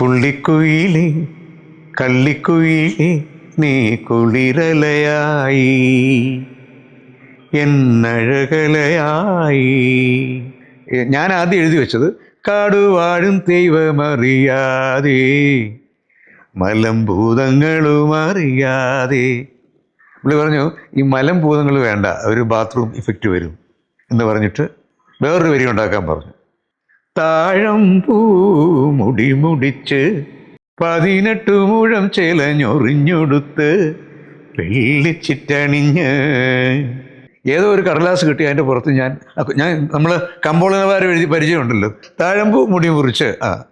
പുള്ളിക്കുയിലേ കള്ളിക്കുയിലി നീ കുളിരലയായി. എന്നഴകലയായി. ഞാൻ ആദ്യം എഴുതി വെച്ചത് കാടുവാഴും ദൈവമറിയാതെ മലംഭൂതങ്ങളും അറിയാതെ. പുള്ളി പറഞ്ഞു ഈ മലംഭൂതങ്ങൾ വേണ്ട ഒരു ബാത്റൂം ഇഫക്റ്റ് വരും എന്ന് പറഞ്ഞിട്ട് വേറൊരു വരി ഉണ്ടാക്കാൻ പറഞ്ഞു. താഴം പൂ മുടി മുടിച്ച് പതിനെട്ട് മുഴം ചെലഞ്ഞൊറിഞ്ഞൊടുത്ത് വെള്ളിച്ചിട്ടണിഞ്ഞ് ഏതോ ഒരു കടലാസ് കിട്ടി അതിന്റെ പുറത്ത് ഞാൻ. ഞാൻ നമ്മൾ കമ്പോളനവാരം എഴുതി പരിചയമുണ്ടല്ലോ. താഴമ്പൂ മുടി മുറിച്ച് ആ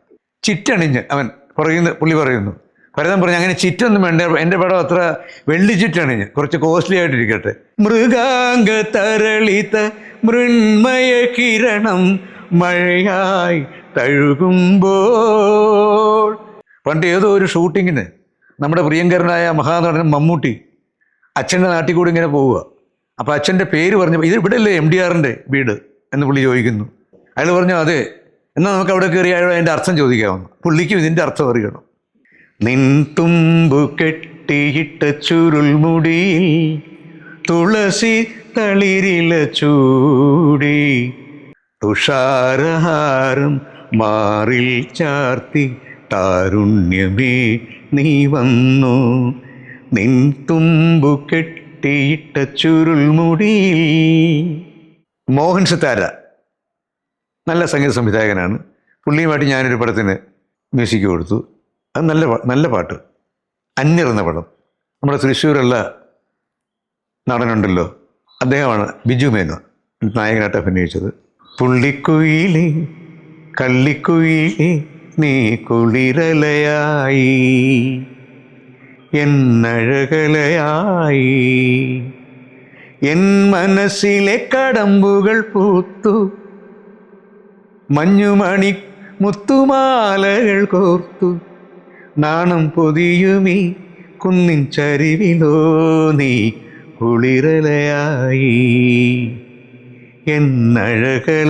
ചിറ്റണിഞ്ഞ്. അവൻ പറയുന്നു പുള്ളി പറയുന്നു. ഭരതൻ പറഞ്ഞു അങ്ങനെ ചിറ്റൊന്നും വേണ്ട. എന്റെ പടം അത്ര വെള്ളി ചിറ്റണിഞ്ഞ്. കുറച്ച് കോസ്റ്റ്ലി ആയിട്ടിരിക്കട്ടെ. മൃഗാംഗ തരളിത മൃണ്മയ കിരണം മഴയായി തഴുകുമ്പോൾ. പണ്ട് ഏതോ ഒരു ഷൂട്ടിങ്ങിന് നമ്മുടെ പ്രിയങ്കരനായ മഹാനടൻ മമ്മൂട്ടി അച്ഛന്റെ നാട്ടിൽ കൂടി ഇങ്ങനെ പോവുക. അപ്പോൾ അച്ഛന്റെ പേര് പറഞ്ഞപ്പോൾ ഇത് ഇവിടെ അല്ലേ എം ഡി ആറിന്റെ വീട് എന്ന് പുള്ളി ചോദിക്കുന്നു. അയാൾ പറഞ്ഞു അതെ എന്നാൽ നമുക്ക് അവിടെ കയറി അയാൾ അതിന്റെ അർത്ഥം ചോദിക്കാമെന്ന് പുള്ളിക്കും ഇതിന്റെ അർത്ഥം അറിയണം. നിൻ തുമ്പു കെട്ടിയിട്ട ചുരുൾമുടിയിൽ തുളസി തളിരില ചൂടി തുഷാരഹാരം മാറിൽ ചാർത്തി താരുണ്യമേ നീ വന്നു. നിൻ തുമ്പു കെട്ടിയിട്ട ചുരുൾമുടിയിൽ മോഹൻ സിത്താര നല്ല സംഗീത സംവിധായകനാണ്. പുള്ളിയുമായിട്ട് ഞാനൊരു പടത്തിന് മ്യൂസിക് കൊടുത്തു. അത് നല്ല നല്ല പാട്ട്. അന്യറുന്ന പടം. നമ്മുടെ തൃശ്ശൂരുള്ള നടനുണ്ടല്ലോ. അദ്ദേഹമാണ് ബിജു മേനോൻ നായകനായിട്ട് അഭിനയിച്ചത്. പുള്ളിക്കുയിലേ കള്ളിക്കുയിലി നീ കുളിരലയായി. എന്നഴകലയായി എൻ മനസ്സിലെ കടമ്പുകൾ പൂത്തു. മഞ്ഞുമണി മുത്തുമാലകൾ കോർത്തു. നാണം പൊതിയുമീ കുന്നിൻ ചരിവിലോ നീ കുളിരലയായി. എന്നഴകലയായി.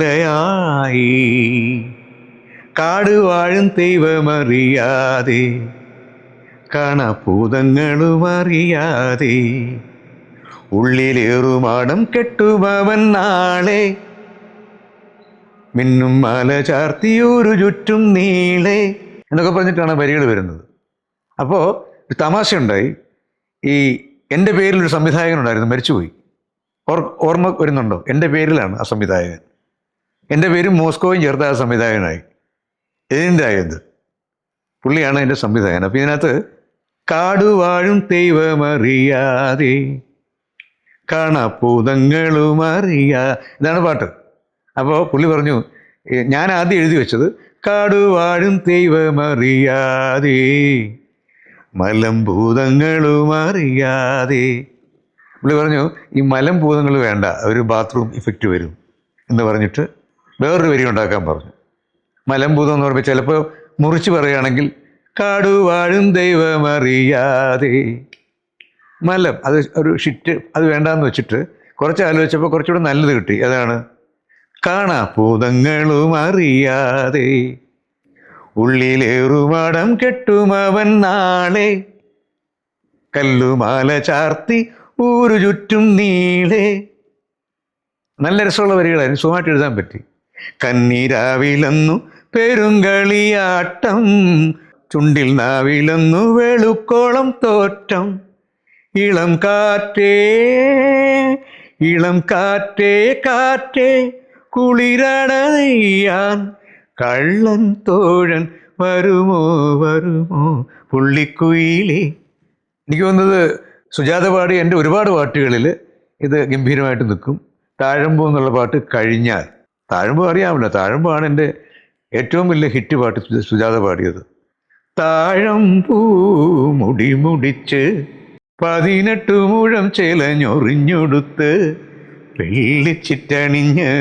കാടുവാഴും ദൈവമറിയാതെ കാണാഭൂതങ്ങളും അറിയാതെ. ഉള്ളിലേറുമാടം കെട്ടുമവൻ നാളെ മിന്നും മല ചാർത്തിയൊരു ചുറ്റും നീളെ എന്നൊക്കെ പറഞ്ഞിട്ടാണ് വരികൾ വരുന്നത്. അപ്പോൾ ഒരു തമാശയുണ്ടായി. ഈ എന്റെ പേരിലൊരു സംവിധായകനുണ്ടായിരുന്നു മരിച്ചുപോയി. ഓർ ഓർമ്മ വരുന്നുണ്ടോ? എന്റെ പേരിലാണ് ആ സംവിധായകൻ. എന്റെ പേരും മോസ്കോയും ചേർത്ത് ആ സംവിധായകനായി. എന്തായത് പുള്ളിയാണ് എന്റെ സംവിധായകൻ. അപ്പോൾ ഇതിനകത്ത് കാടുവാഴും ദൈവമറിയാതെ കാണാപ്പൂതങ്ങളും അറിയാ ഇതാണ് പാട്ട്. അപ്പോൾ പുള്ളി പറഞ്ഞു ഞാൻ ആദ്യം എഴുതി വെച്ചത് കാടുവാഴും ദൈവമറിയാതെ മലംഭൂതങ്ങളും അറിയാതെ പുള്ളി പറഞ്ഞു ഈ മലം ഭൂതങ്ങൾ വേണ്ട ഒരു ബാത്റൂം ഇഫക്റ്റ് വരും. എന്ന് പറഞ്ഞിട്ട് വേറൊരു വരി ഉണ്ടാക്കാൻ പറഞ്ഞു. മലം ഭൂതം എന്ന് പറയുമ്പോൾ ചിലപ്പോൾ മുറിച്ച് പറയുകയാണെങ്കിൽ കാടുവാഴും ദൈവമറിയാതെ മലം അത് ഒരു ഷിറ്റ് അത് വേണ്ടാന്ന് വെച്ചിട്ട് കുറച്ച് ആലോചിച്ചപ്പോൾ കുറച്ചുകൂടെ നല്ലത് കിട്ടി. അതാണ് കാണാ ഭൂതങ്ങളും അറിയാതെ ഉള്ളിലേറുമാടം കെട്ടുമവൻ നാളെ. കല്ലുമാല ചാർത്തി ഊരു ചുറ്റും നീളെ. നല്ല രസമുള്ള വരികളായിരുന്നു. സുഖമായിട്ട് എഴുതാൻ പറ്റി. കന്നീരാവിലന്നു പെരുങ്കളിയാട്ടം. ചുണ്ടിൽ നാവിലന്നു വെളുക്കോളം തോറ്റം. ഇളം കാറ്റേ ഇളം കാറ്റേ കാറ്റേ. കുളിരടയാൻ കള്ളൻ തോഴൻ വരുമോ വരുമോ? പുള്ളിക്കുയിലേ. എനിക്ക് തോന്നുന്നത് സുജാത പാടി എന്റെ ഒരുപാട് പാട്ടുകളിൽ ഇത് ഗംഭീരമായിട്ട് നിൽക്കും. താഴമ്പൂ എന്നുള്ള പാട്ട് കഴിഞ്ഞാൽ താഴമ്പൂ അറിയാമല്ലോ താഴമ്പാണ് എന്റെ ഏറ്റവും വലിയ ഹിറ്റ് പാട്ട് സുജാത പാടിയത്. താഴമ്പൂ മുടി മുടിച്ച് പതിനെട്ട് മുഴം ചെലഞ്ഞൊറിഞ്ഞൊടുത്ത് വെള്ളിച്ചിട്ടണിഞ്ഞ്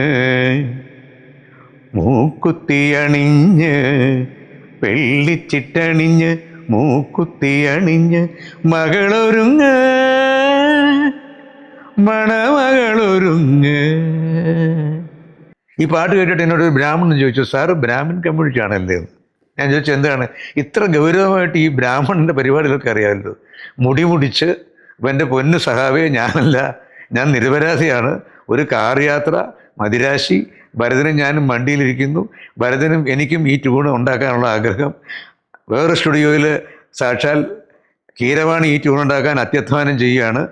മൂക്കുത്തിയണിഞ്ഞ് വെള്ളിച്ചിട്ടണിഞ്ഞ് മൂക്കുത്തിയണിഞ്ഞ് മകളൊരുങ്ങ്. മണമകളൊരുങ്ങ്. ഈ പാട്ട് കേട്ടിട്ട് എന്നോട് ബ്രാഹ്മണൻ ചോദിച്ചു സാറ് ബ്രാഹ്മിൻ കമ്മ്യൂണിറ്റി ആണല്ലേ. ഞാൻ ചോദിച്ചു എന്താണ്? ഇത്ര ഗൗരവമായിട്ട് ഈ ബ്രാഹ്മണന്റെ പരിപാടികളൊക്കെ അറിയാമല്ലോ. മുടി മുടിച്ച് അപ്പം എന്റെ പൊന്ന് സഹാവേ ഞാനല്ല. ഞാൻ നിരപരാധിയാണ്. ഒരു കാർ യാത്ര മദിരാശി ഭരതനും ഞാനും വണ്ടിയിലിരിക്കുന്നു ഭരതനും എനിക്കും ഈ ട്യൂണ് ഉണ്ടാക്കാനുള്ള ആഗ്രഹം. വേറെ സ്റ്റുഡിയോയിൽ സാക്ഷാൽ കീരവാണി ഈ ട്യൂൺ ഉണ്ടാക്കാൻ അത്യധ്വാനം ചെയ്യുകയാണ്.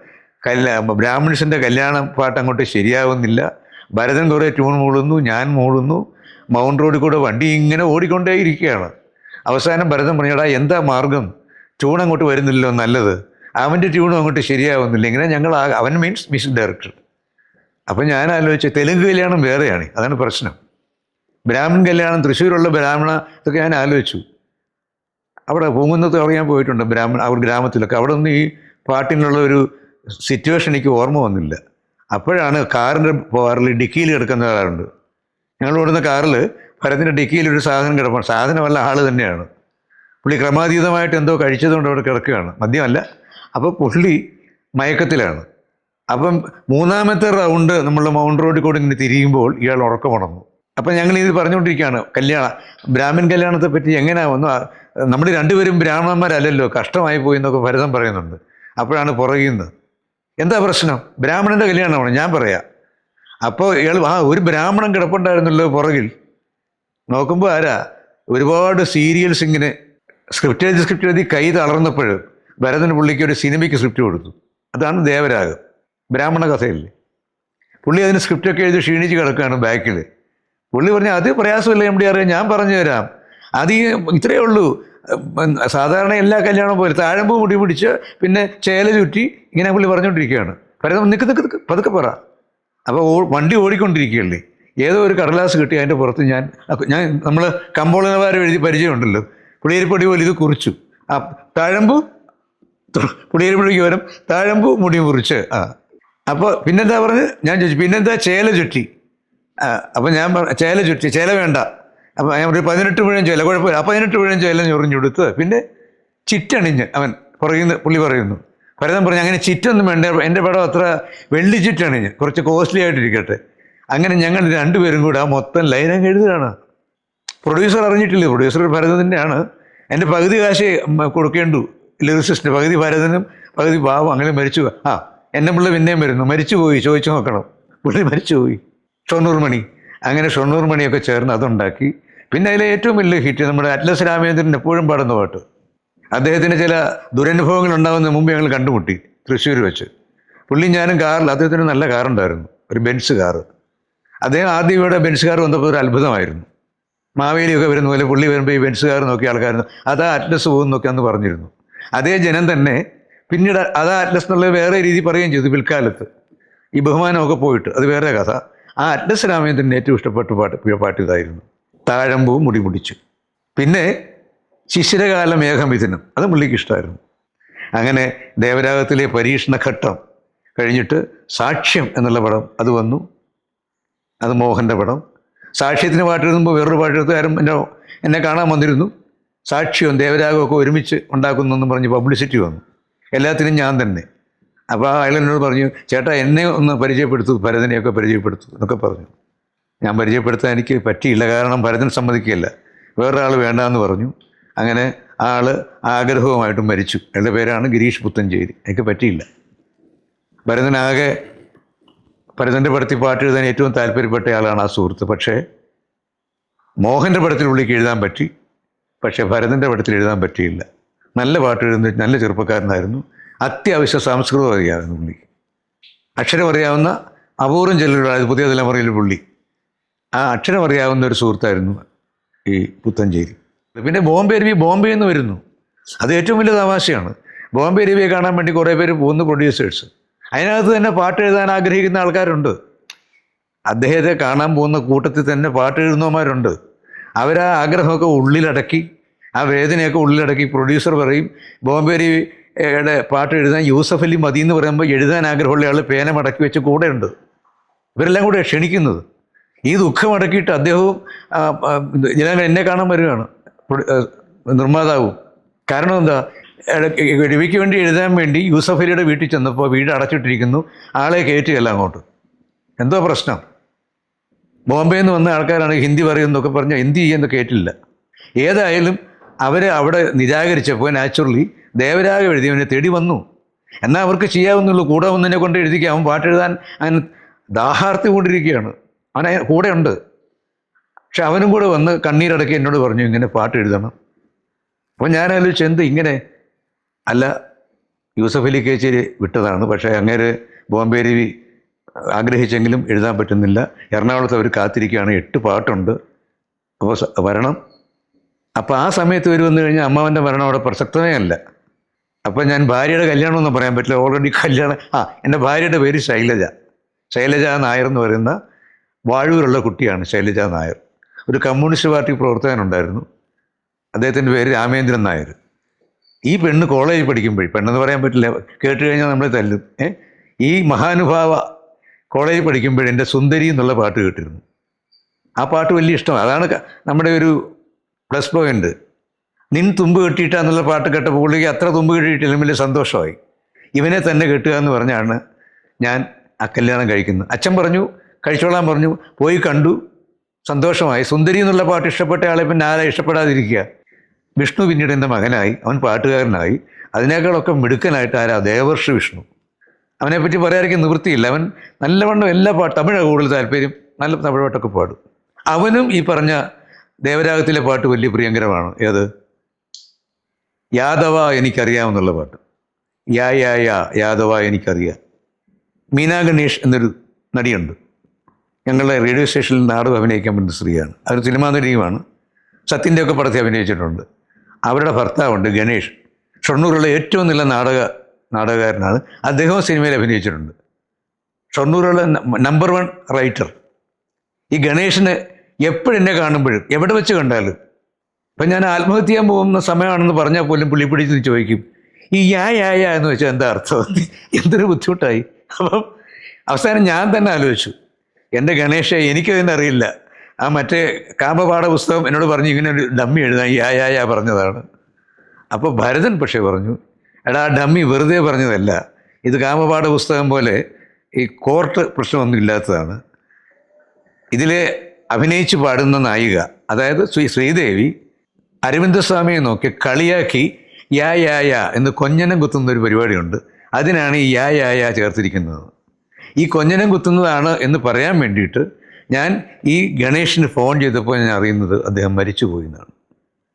കല്യാ ബ്രാഹ്മിൺസിന്റെ കല്യാണ പാട്ട് അങ്ങോട്ട് ശരിയാവുന്നില്ല. ഭരതൻ കുറേ ട്യൂൺ മൂളുന്നു ഞാൻ മൂളുന്നു. മൗണ്ട് റോഡിൽ കൂടെ വണ്ടി ഇങ്ങനെ ഓടിക്കൊണ്ടേ ഇരിക്കുകയാണ് അവസാനം ഭരതൻ പറഞ്ഞടാ എന്താ മാർഗം? ട്യൂൺ അങ്ങോട്ട് വരുന്നില്ലല്ലോ നല്ലത്. അവന്റെ ട്യൂണും അങ്ങോട്ട് ശരിയാവുന്നില്ല. ഇങ്ങനെ ഞങ്ങൾ അവൻ മീൻസ് മ്യൂസിക് ഡയറക്ടർ അപ്പം ഞാൻ ആലോചിച്ചു തെലുങ്ക് കല്യാണം വേറെയാണ് അതാണ് പ്രശ്നം. ബ്രാഹ്മൺ കല്യാണം തൃശ്ശൂരുള്ള ബ്രാഹ്മണ ഇതൊക്കെ ഞാൻ ആലോചിച്ചു. അവിടെ പൂങ്കുന്നത്ത് ഞാൻ പോയിട്ടുണ്ട് ബ്രാഹ്മണ അവർ ഗ്രാമത്തിലൊക്കെ. അവിടെ നിന്ന് ഈ പാട്ടിനുള്ള ഒരു സിറ്റുവേഷൻ എനിക്ക് ഓർമ്മ വന്നില്ല. അപ്പോഴാണ് കാറിന്റെ കാറിൽ ഡിക്കിയിൽ കിടക്കുന്ന ഒരാളുണ്ട് ഞങ്ങൾ ഓടുന്ന കാറിൽ ഭരത്തിന്റെ ഡിക്കിയിൽ ഒരു സാധനം കിടപ്പാണ് സാധനമല്ല ആൾ തന്നെയാണ്. പുള്ളി ക്രമാതീതമായിട്ട് എന്തോ കഴിച്ചതുകൊണ്ട് അവിടെ കിടക്കുകയാണ്. മദ്യമല്ല. അപ്പോൾ പുള്ളി മയക്കത്തിലാണ്. അപ്പം മൂന്നാമത്തെ റൗണ്ട് നമ്മൾ മൗണ്ട് റോഡിൽ കൂടെ ഇങ്ങനെ തിരിയുമ്പോൾ ഇയാൾ ഉറക്കമുണർന്നു അപ്പം ഞങ്ങൾ ഇത് പറഞ്ഞുകൊണ്ടിരിക്കുകയാണ് കല്യാണം ബ്രാഹ്മിൻ കല്യാണത്തെ പറ്റി എങ്ങനെയാ വന്നു? നമ്മൾ രണ്ടുപേരും ബ്രാഹ്മണന്മാരല്ലല്ലോ കഷ്ടമായി പോയി എന്നൊക്കെ ഭരതം പറയുന്നുണ്ട്. അപ്പോഴാണ് പുറകിന്ന്. എന്താ പ്രശ്നം? ബ്രാഹ്മണന്റെ കല്യാണമാണ്? ഞാൻ പറയാം. അപ്പോൾ ഇയാൾ ആ ഒരു ബ്രാഹ്മണൻ കിടപ്പുണ്ടായിരുന്നല്ലോ പുറകിൽ. നോക്കുമ്പോൾ ആരാ? ഒരുപാട് സീരിയൽസ് ഇങ്ങനെ സ്ക്രിപ്റ്റ് എഴുതി സ്ക്രിപ്റ്റ് എഴുതി കൈ തളർന്നപ്പോൾ ഭരതൻ പുള്ളിക്ക് ഒരു സിനിമയ്ക്ക് സ്ക്രിപ്റ്റ് കൊടുത്തു. അതാണ് ദേവരാഗം. ബ്രാഹ്മണ കഥയില്ലേ. പുള്ളി അതിന് സ്ക്രിപ്റ്റൊക്കെ എഴുതി ക്ഷീണിച്ച് കിടക്കുകയാണ് ബാക്കിൽ പുള്ളി പറഞ്ഞു അത് പ്രയാസമില്ല എം ഡി അറിയാം ഞാൻ പറഞ്ഞു തരാം. അത് ഈ ഇത്രയേ ഉള്ളൂ. സാധാരണ എല്ലാ കല്യാണവും പോലെ താഴമ്പ് മുടി പിടിച്ച് പിന്നെ ചേല ചുറ്റി ഇങ്ങനെ പുള്ളി പറഞ്ഞുകൊണ്ടിരിക്കുകയാണ്. പരത നിൽക്ക് നിൽക്ക് നിൽക്ക് പതുക്കെ പറ. അപ്പോൾ വണ്ടി ഓടിക്കൊണ്ടിരിക്കുകയല്ലേ? ഏതോ ഒരു കടലാസ് കിട്ടി അതിന്റെ പുറത്ത് ഞാൻ ഞാൻ നമ്മൾ കമ്പോളനവാരം എഴുതി പരിചയമുണ്ടല്ലോ. പുളിയരിപ്പൊടി പോലെ ഇത് കുറിച്ചു. ആ താഴമ്പു പുളിയരിപ്പൊടിക്ക് പകരം താഴമ്പു മുടി മുറിച്ച് ആ. അപ്പോൾ പിന്നെന്താ പറഞ്ഞ്? ഞാൻ ചോദിച്ചു പിന്നെന്താ ചേല ചുറ്റി? ആ അപ്പോൾ ഞാൻ ചേല ചുറ്റി ചേല വേണ്ട. അപ്പോൾ ഞാൻ ഒരു പതിനെട്ട് മുഴം ചോല കുഴപ്പമില്ല. ആ പതിനെട്ട് മുഴം ചോല ഞൊറിഞ്ഞെടുത്ത് പിന്നെ ചിറ്റണിഞ്ഞ് അവൻ പറയുന്നു പുള്ളി പറയുന്നു. ഭരതൻ പറഞ്ഞു അങ്ങനെ ചിറ്റൊന്നും വേണ്ട എന്റെ പടം അത്ര വെള്ളി ചിറ്റണിഞ്ഞ് കുറച്ച് കോസ്റ്റ്ലി ആയിട്ടിരിക്കട്ടെ. അങ്ങനെ ഞങ്ങൾ രണ്ടുപേരും കൂടെ ആ മൊത്തം ലൈൻ അങ്ങ് എഴുതുകയാണ്. പ്രൊഡ്യൂസർ അറിഞ്ഞിട്ടില്ല? പ്രൊഡ്യൂസർ ഭരതത്തിന്റെയാണ്. എന്റെ പകുതി കാശ് കൊടുക്കേണ്ടു. ലിറിസിസ്റ്റിന് പകുതി ഭരതനും പകുതി ഭാവം അങ്ങനെ മരിച്ചു ആ എന്നെ പിള്ള പിന്നെയും വരുന്നു. മരിച്ചുപോയി ചോദിച്ചു നോക്കണം. പുള്ളി മരിച്ചുപോയി ഷൊണ്ണൂർ മണി. അങ്ങനെ ഷൊണ്ണൂർ മണിയൊക്കെ ചേർന്ന് അതുണ്ടാക്കി. പിന്നെ അതിലെ ഏറ്റവും വലിയ ഹിറ്റ് നമ്മുടെ അറ്റ്ലസ് രാമേന്ദ്രൻ എപ്പോഴും പാടുന്ന പാട്ട്. അദ്ദേഹത്തിന് ചില ദുരനുഭവങ്ങൾ ഉണ്ടാകുന്ന മുമ്പ് ഞങ്ങൾ കണ്ടുമുട്ടി തൃശ്ശൂർ വെച്ച്. പുള്ളി ഞാനും കാറിൽ അദ്ദേഹത്തിന് നല്ല കാറുണ്ടായിരുന്നു ഒരു ബെൻസ് കാറ് അദ്ദേഹം ആദ്യം ഇവിടെ ബെൻസ് കാർ വന്നപ്പോൾ ഒരു അത്ഭുതമായിരുന്നു. മാവേലിയൊക്കെ വരുന്ന പോലെ പുള്ളി വരുമ്പോൾ ഈ ബെൻസ് കാർ നോക്കിയ ആൾക്കാരുന്നു അതാ അറ്റ്ലസ് പോകുന്നൊക്കെ അന്ന് പറഞ്ഞിരുന്നു. അതേ ജനം തന്നെ പിന്നീട് അതാ അറ്റ്ലസ് എന്നുള്ളത് വേറെ രീതി പറയുകയും ചെയ്തു പിൽക്കാലത്ത്. ഈ ബഹുമാനമൊക്കെ പോയിട്ട് അത് വേറെ കഥ. ആ അറ്റ്ലസ് രാമേന്ദ്രന്റെ ഏറ്റവും ഇഷ്ടപ്പെട്ട പാട്ട് പാട്ട് ഇതായിരുന്നു. താഴമ്പൂവും മുടി മുടിച്ചു. പിന്നെ ശിശിരകാല മേഘമിഥുനം അത് പുള്ളിക്ക് ഇഷ്ടമായിരുന്നു അങ്ങനെ ദേവരാഗത്തിലെ പരീക്ഷണഘട്ടം കഴിഞ്ഞിട്ട് സാക്ഷ്യം എന്നുള്ള പടം അത് വന്നു. അത് മോഹന്റെ പടം. സാക്ഷ്യത്തിന് പാട്ടെഴുതുമ്പോൾ വേറൊരു പാട്ടെഴുത്തുകാരും എന്നെ എന്നെ കാണാൻ വന്നിരുന്നു. സാക്ഷ്യവും ദേവരാഗമൊക്കെ ഒരുമിച്ച് ഉണ്ടാക്കുന്നു എന്ന് പറഞ്ഞ് പബ്ലിസിറ്റി വന്നു. എല്ലാത്തിനും ഞാൻ തന്നെ. അപ്പോൾ അയാൾ എന്നോട് പറഞ്ഞു ചേട്ടാ എന്നെ ഒന്ന് പരിചയപ്പെടുത്തു ഭരതനെയൊക്കെ പരിചയപ്പെടുത്തു എന്നൊക്കെ പറഞ്ഞു. ഞാൻ പരിചയപ്പെടുത്താൻ എനിക്ക് പറ്റിയില്ല. കാരണം ഭരതൻ സമ്മതിക്കുകയല്ല. വേറൊരാൾ വേണ്ടാന്ന് പറഞ്ഞു. അങ്ങനെ ആൾ ആഗ്രഹവുമായിട്ട് മരിച്ചു. എന്റെ പേരാണ് ഗിരീഷ് പുത്തഞ്ചേരി എനിക്ക് പറ്റിയില്ല. ഭരതനാകെ ഭരതന്റെ പടത്തിൽ പാട്ട് എഴുതാൻ ഏറ്റവും താല്പര്യപ്പെട്ട ആളാണ് ആ സുഹൃത്ത്. പക്ഷേ മോഹന്റെ പടത്തിൽ എഴുതാൻ പറ്റി. പക്ഷേ ഭരതന്റെ പടത്തിൽ എഴുതാൻ പറ്റിയില്ല. നല്ല പാട്ട് എഴുതുന്ന നല്ല ചെറുപ്പക്കാരനായിരുന്നു. അത്യാവശ്യം സംസ്കൃതം അറിയാമായിരുന്നു പുള്ളി അക്ഷരം അറിയാവുന്ന അപൂർവം ചെല്ലുകളായത് പുതിയ തലമുറയിൽ പുള്ളി. ആ അക്ഷരം അറിയാവുന്ന ഒരു സുഹൃത്തായിരുന്നു ഈ പുത്തഞ്ചേരി. പിന്നെ ബോംബെ അരുവി ബോംബെ എന്ന് വരുന്നു. അത് ഏറ്റവും വലിയ തമാശയാണ്. ബോംബെ അരുവിയെ കാണാൻ വേണ്ടി കുറേ പേര് പോകുന്നു പ്രൊഡ്യൂസേഴ്സ് അതിനകത്ത് തന്നെ പാട്ട് എഴുതാൻ ആഗ്രഹിക്കുന്ന ആൾക്കാരുണ്ട്. അദ്ദേഹത്തെ കാണാൻ പോകുന്ന കൂട്ടത്തിൽ തന്നെ പാട്ട് എഴുതുന്നവന്മാരുണ്ട്. അവരാ ആഗ്രഹമൊക്കെ ഉള്ളിലടക്കി ആ വേദനയൊക്കെ ഉള്ളിലടക്കി പ്രൊഡ്യൂസർ പറയും ബോംബെ അരുവിയുടെ പാട്ട് എഴുതാൻ യൂസഫ് അലി മതി എന്ന് പറയുമ്പോൾ എഴുതാൻ ആഗ്രഹമുള്ള ആൾ പേന മടക്കി വെച്ച് കൂടെയുണ്ട്. ഇവരെല്ലാം കൂടെ ക്ഷണിക്കുന്നത്. ഈ ദുഃഖം അടക്കിയിട്ട് അദ്ദേഹവും ജനങ്ങൾ എന്നെ കാണാൻ വരികയാണ് നിർമ്മാതാവും. കാരണം എന്താ? രവിക്ക് വേണ്ടി എഴുതാൻ വേണ്ടി യൂസഫ് അലിയുടെ വീട്ടിൽ ചെന്നപ്പോൾ വീട് അടച്ചിട്ടിരിക്കുന്നു. ആളെ കയറ്റുകയല്ല അങ്ങോട്ട്. എന്തോ പ്രശ്നം. ബോംബെയിൽ നിന്ന് വന്ന ആൾക്കാരാണ് ഹിന്ദി പറയുന്നൊക്കെ പറഞ്ഞാൽ എന്ത് ചെയ്യുന്ന കേട്ടില്ല. ഏതായാലും അവരെ അവിടെ നിരാകരിച്ചപ്പോൾ നാച്ചുറലി ദേവരാഗം എഴുതിയവനെ തേടി വന്നു. എന്നാൽ അവർക്ക് ചെയ്യാവുന്നുള്ളൂ കൂടെ ഒന്നിനെ കൊണ്ട് എഴുതിക്കാം അവൻ പാട്ടെഴുതാൻ അങ്ങനെ ദാഹാർത്തി കൊണ്ടിരിക്കുകയാണ്. അയ- കൂടെ ഉണ്ട്. പക്ഷെ അവനും കൂടെ വന്ന് കണ്ണീരടക്കി എന്നോട് പറഞ്ഞു ഇങ്ങനെ പാട്ട് എഴുതണം. അപ്പോൾ ഞാൻ എന്ത് ഇങ്ങനെ അല്ല യൂസഫ് അലി കേച്ചേരി വിട്ടതാണ് പക്ഷേ അങ്ങേര് ബോംബെ രവി ആഗ്രഹിച്ചെങ്കിലും എഴുതാൻ പറ്റുന്നില്ല. എറണാകുളത്ത് അവർ കാത്തിരിക്കുകയാണ് എട്ട് പാട്ടുണ്ട്. അപ്പോൾ വരണം. അപ്പോൾ ആ സമയത്ത് ഇവർ വന്നു കഴിഞ്ഞാൽ അമ്മാവന്റെ മരണം അവിടെ പ്രസക്തമേ അല്ല. അപ്പോൾ ഞാൻ ഭാര്യയുടെ കല്യാണമൊന്നും പറയാൻ പറ്റില്ല. ഓൾറെഡി കല്യാണം ആ എന്റെ ഭാര്യയുടെ പേര് ശൈലജ. ശൈലജ നായർ എന്ന് പറയുന്ന വാഴൂരുള്ള കുട്ടിയാണ് ശൈലജ നായർ. ഒരു കമ്മ്യൂണിസ്റ്റ് പാർട്ടി പ്രവർത്തകനുണ്ടായിരുന്നു. അദ്ദേഹത്തിന്റെ പേര് രാമേന്ദ്രൻ നായർ. ഈ പെണ്ണ് കോളേജിൽ പഠിക്കുമ്പോഴേ പെണ്ണെന്ന് പറയാൻ പറ്റില്ല കേട്ട് കഴിഞ്ഞാൽ നമ്മളെ തല്ലും. ഏ? ഈ മഹാനുഭാവ കോളേജിൽ പഠിക്കുമ്പോഴേ എന്റെ സുന്ദരി എന്നുള്ള പാട്ട് കേട്ടിരുന്നു. ആ പാട്ട് വലിയ ഇഷ്ടമാണ്. അതാണ് നമ്മുടെ ഒരു പ്ലസ് പോയിന്റ് നിൻ തുമ്പ് കെട്ടിയിട്ടാന്നുള്ള പാട്ട് കേട്ടപ്പോൾ പുള്ളിക്ക് അത്ര തുമ്പ് കെട്ടിയിട്ടില്ല വലിയ സന്തോഷമായി. ഇവനെ തന്നെ കെട്ടുക എന്ന് പറഞ്ഞാണ് ഞാൻ ആ കല്യാണം കഴിക്കുന്നത്. അച്ഛൻ പറഞ്ഞു കഴിച്ചോളാൻ പറഞ്ഞു. പോയി കണ്ടു. സന്തോഷമായി. സുന്ദരി എന്നുള്ള പാട്ട് ഇഷ്ടപ്പെട്ട ആളെ പിന്നെ ആരാ ഇഷ്ടപ്പെടാതിരിക്കുക? വിഷ്ണു പിന്നീട് എന്റെ മകനായി. അവൻ പാട്ടുകാരനായി. അതിനേക്കാളൊക്കെ മിടുക്കനായിട്ട് ആരാ? ദേവർഷി വിഷ്ണു. അവനെപ്പറ്റി പറയാതിരിക്കും നിവൃത്തിയില്ല. അവൻ നല്ലവണ്ണം എല്ലാ പാട്ട് തമിഴാണ് കൂടുതൽ താല്പര്യം. നല്ല തമിഴ് പാട്ടൊക്കെ പാടും. അവനും ഈ പറഞ്ഞ ദേവരാഗത്തിലെ പാട്ട് വലിയ പ്രിയങ്കരമാണ്. ഏത്? യാദവ എനിക്കറിയാമെന്നുള്ള പാട്ട്. യാ യാ യാ യാദവ എനിക്കറിയാം. മീനാ ഗണേഷ് എന്നൊരു നടിയുണ്ട്. ഞങ്ങളുടെ റേഡിയോ സ്റ്റേഷനിൽ നാടകം അഭിനയിക്കാൻ പറ്റുന്ന സ്ത്രീയാണ്. അവർ സിനിമാ നടിയുമാണ് സത്യന്റെ ഒക്കെ പടത്തിൽ അഭിനയിച്ചിട്ടുണ്ട്. അവരുടെ ഭർത്താവുണ്ട് ഗണേഷ്. ഷൊർണൂറുള്ള ഏറ്റവും നല്ല നാടക നാടകകാരനാണ്. അദ്ദേഹവും സിനിമയിൽ അഭിനയിച്ചിട്ടുണ്ട്. ഷൊർണൂറുള്ള നമ്പർ വൺ റൈറ്റർ ഈ ഗണേഷിനെ എപ്പോഴെന്നെ കാണുമ്പോഴും എവിടെ വെച്ച് കണ്ടാലും ഇപ്പം ഞാൻ ആത്മഹത്യ ചെയ്യാൻ പോകുന്ന സമയമാണെന്ന് പറഞ്ഞാൽ പോലും പുള്ളി പിടിച്ച് ചോദിക്കും ഈ യാ യാ യാ എന്ന് വെച്ചാൽ എന്താ അർത്ഥം? എന്തൊരു ബുദ്ധിമുട്ടായി. അപ്പം അവസാനം ഞാൻ തന്നെ ആലോചിച്ചു എന്റെ ഗണേഷ അറിയില്ല. ആ മറ്റേ കാമപാഠ പുസ്തകം എന്നോട് പറഞ്ഞു ഇങ്ങനെ ഒരു ഡമ്മി എഴുതാൻ യാ യാ യാ പറഞ്ഞതാണ്. അപ്പോൾ ഭരതൻ പക്ഷേ പറഞ്ഞു എടാ ആ ഡമ്മി വെറുതെ പറഞ്ഞതല്ല. ഇത് കാമപാഠ പുസ്തകം പോലെ ഈ കോർട്ട് പ്രശ്നമൊന്നും ഇല്ലാത്തതാണ്. ഇതിലെ അഭിനയിച്ച് പാടുന്ന നായിക അതായത് ശ്രീ ശ്രീദേവി അരവിന്ദസ്വാമിയെ നോക്കി കളിയാക്കി യാ യാ യാ എന്ന് കൊഞ്ഞനം കുത്തുന്ന ഒരു പരിപാടിയുണ്ട്. അതിനാണ് ഈ യാ യാ യാ ചേർത്തിരിക്കുന്നത്. ഈ കൊഞ്ഞനം കുത്തുന്നതാണ് എന്ന് പറയാൻ വേണ്ടിയിട്ട് ഞാൻ ഈ ഗണേഷിന് ഫോൺ ചെയ്തപ്പോൾ ഞാൻ അറിയുന്നത് അദ്ദേഹം മരിച്ചുപോയി എന്നാണ്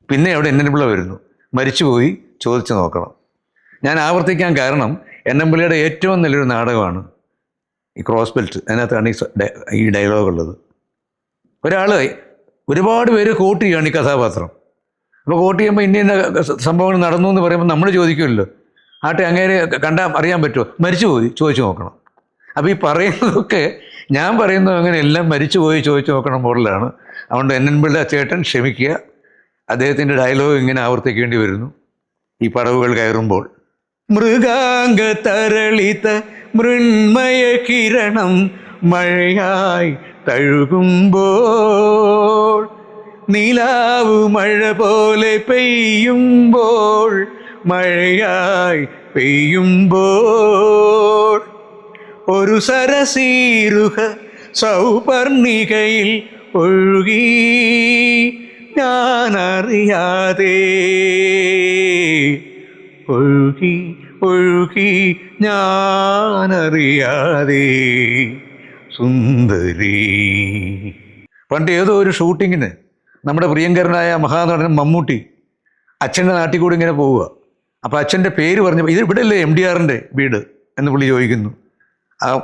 പിന്നെ അവിടെ എന്നപിള്ള വരുന്നു. മരിച്ചുപോയി ചോദിച്ചു നോക്കണം. ഞാൻ ആവർത്തിക്കാൻ കാരണം എന്നമ്പിള്ളയുടെ ഏറ്റവും നല്ലൊരു നാടകമാണ് ഈ ക്രോസ് ബെൽറ്റ് അതിനകത്താണ് ഈ ഈ ഡയലോഗ് ഉള്ളത്. ഒരാൾ ഒരുപാട് പേര് കോട്ട് ചെയ്യുകയാണ് ഈ കഥാപാത്രം. അപ്പോൾ കോട്ട് ചെയ്യുമ്പോൾ ഇന്ന ഇന്ന സംഭവങ്ങൾ നടന്നു എന്ന് പറയുമ്പോൾ നമ്മൾ ചോദിക്കുമല്ലോ. ആട്ടെ അങ്ങേരെ കണ്ടാൽ അറിയാൻ പറ്റുമോ? മരിച്ചുപോയി. ചോദിച്ചു നോക്കണം. അപ്പോൾ ഈ പറയുന്നതൊക്കെ ഞാൻ പറയുന്നത് അങ്ങനെ എല്ലാം മരിച്ചുപോയി ചോദിച്ചു നോക്കണം മോഡലാണ്. അതുകൊണ്ട് എൻ എൻ ചേട്ടൻ ക്ഷമിക്കുക. അദ്ദേഹത്തിന്റെ ഡയലോഗ് ഇങ്ങനെ ആവർത്തിക്കേണ്ടി വരുന്നു. ഈ പടവുകൾ കയറുമ്പോൾ. മൃഗാംഗ തരളിത മൃണ്മയ കിരണം മഴയായി തഴുകുമ്പോൾ. നിലാവ് മഴ പോലെ പെയ്യുമ്പോൾ. മഴയായി പെയ്യുമ്പോൾ. ഒരു സരസീരുഹ സൗപർണികയിൽ ഒഴുകി. ഞാനറിയാതെ ഒഴുകി ഒഴുകി ഞാനറിയാതെ സുന്ദരി. പണ്ട് ഏതോ ഒരു ഷൂട്ടിങ്ങിന് നമ്മുടെ പ്രിയങ്കരനായ മഹാനടൻ മമ്മൂട്ടി അച്ഛന്റെ നാട്ടിൽ കൂടി ഇങ്ങനെ പോവുക. അപ്പോൾ അച്ഛന്റെ പേര് പറഞ്ഞപ്പോൾ ഇത് ഇവിടെ അല്ലേ എം ഡി ആറിന്റെ വീട്? എന്ന് പുള്ളി ചോദിക്കുന്നു. ആ